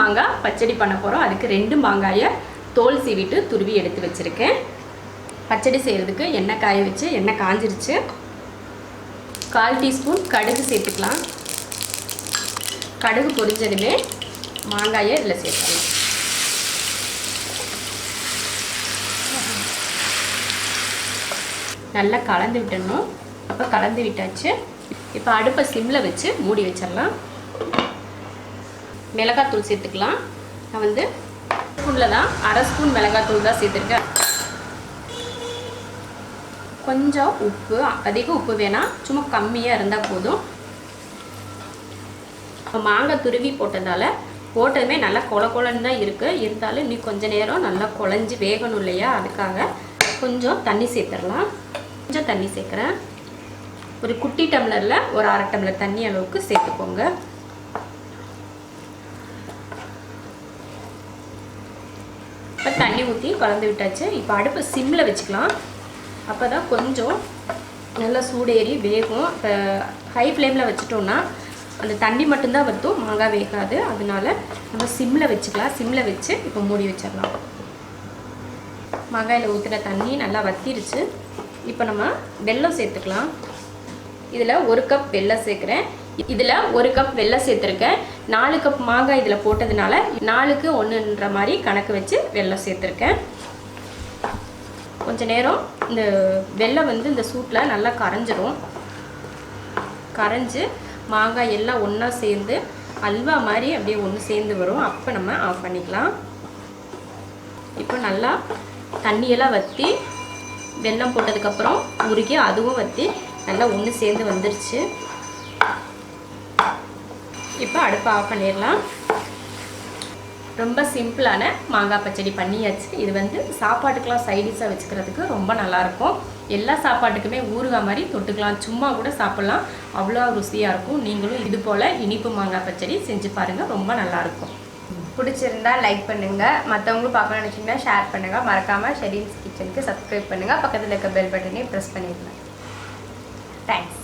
மாங்காய் பச்சடி பண்ண போகிறோம் அதுக்கு ரெண்டு மாங்காயை தோல் சீவிட்டு துருவி எடுத்து வச்சுருக்கேன். பச்சடி செய்கிறதுக்கு எண்ணெய் காய வச்சு எண்ணெய் காஞ்சிருச்சு. கால் டீஸ்பூன் கடுகு சேர்த்துக்கலாம். கடுகு பொரிஞ்சதுமே மாங்காயை இதில் சேர்த்துக்கலாம். நல்லா கலந்து விட்டணும் அப்போ கலந்து விட்டாச்சு. இப்போ அடுப்பை சிம்மில் வச்சு மூடி வச்சிடலாம். மிளகாத்தூள் சேர்த்துக்கலாம். நான் வந்து ஸ்பூனில் தான் அரை ஸ்பூன் மிளகாத்தூள் தான் சேர்த்துருக்கேன். கொஞ்சம் உப்பு அதிக உப்பு வேணாம் சும்மா கம்மியாக இருந்தால் போதும். இப்போ மாங்காய் துருவி போட்டதால் போட்டதுமே நல்லா கொல கொலன்னு தான் இருக்குது இருந்தாலும் இன்னும் கொஞ்ச நேரம் நல்லா குழஞ்சி வேகணும் இல்லையா? அதுக்காக கொஞ்சம் தண்ணி சேர்த்துடலாம். கொஞ்சம் தண்ணி சேர்க்குறேன். ஒரு குட்டி டம்ளரில் ஒரு அரை டம்ளர் தண்ணி அளவுக்கு சேர்த்துக்கோங்க. இப்போ தண்ணி ஊற்றி கலந்து விட்டாச்சு. இப்போ அடுப்பை சிம்மில் வச்சுக்கலாம். அப்போ தான் கொஞ்சம் நல்லா சூடேறி வேகும். இப்போ ஹை ஃப்ளேமில் வச்சுட்டோம்னா அந்த தண்ணி மட்டும்தான் வற்றும் மாங்காய் வேகாது. அதனால நம்ம சிம்மில் வச்சுக்கலாம். சிம்மில் வச்சு இப்போ மூடி வச்சிடலாம். மாங்காயில் ஊற்றுற தண்ணி நல்லா வத்திருச்சு. இப்போ நம்ம வெல்லம் சேர்த்துக்கலாம். இதில் ஒரு கப் வெல்லம் சேர்க்குறேன். இதில் ஒரு கப் வெள்ளம் சேர்த்துருக்கேன். நாலு கப் மாங்காய் இதில் போட்டதுனால நாலுக்கு ஒன்றுன்ற மாதிரி கணக்கு வச்சு வெள்ளம் சேர்த்துருக்கேன். கொஞ்ச நேரம் இந்த வெள்ளம் வந்து இந்த சூட்டில் நல்லா கரைஞ்சிரும். கரைஞ்சி மாங்காய் எல்லாம் ஒன்றா சேர்ந்து அல்வா மாதிரி அப்படியே ஒன்று சேர்ந்து வரும். அப்போ நம்ம ஆஃப் பண்ணிக்கலாம். இப்போ நல்லா தண்ணியெல்லாம் வற்றி வெல்லம் போட்டதுக்கப்புறம் உருகி அதுவும் வற்றி நல்லா ஒன்று சேர்ந்து வந்துருச்சு. இப்போ அடுப்பை ஆஃப் பண்ணிடலாம். ரொம்ப சிம்பிளான மாங்காய் பச்சடி பண்ணியாச்சு. இது வந்து சாப்பாட்டுக்கெலாம் சைடிஷாக வச்சுக்கிறதுக்கு ரொம்ப நல்லாயிருக்கும். எல்லா சாப்பாட்டுக்குமே ஊறுகாய் மாதிரி தொட்டுக்கலாம். சும்மா கூட சாப்பிட்லாம். அவ்வளோ ருசியாக இருக்கும். நீங்களும் இது போல் இனிப்பு மாங்காய் பச்சடி செஞ்சு பாருங்கள் ரொம்ப நல்லாயிருக்கும். பிடிச்சிருந்தா லைக் பண்ணுங்கள் மற்றவங்களும் பார்க்கணும்னு நினச்சிங்கன்னா ஷேர் பண்ணுங்க. மறக்காம ஷெரீன்ஸ் கிச்சனுக்கு சப்ஸ்கிரைப் பண்ணுங்க. பக்கத்தில் இருக்க பெல் பட்டனையும் ப்ரெஸ் பண்ணிடுங்க. தேங்க்ஸ்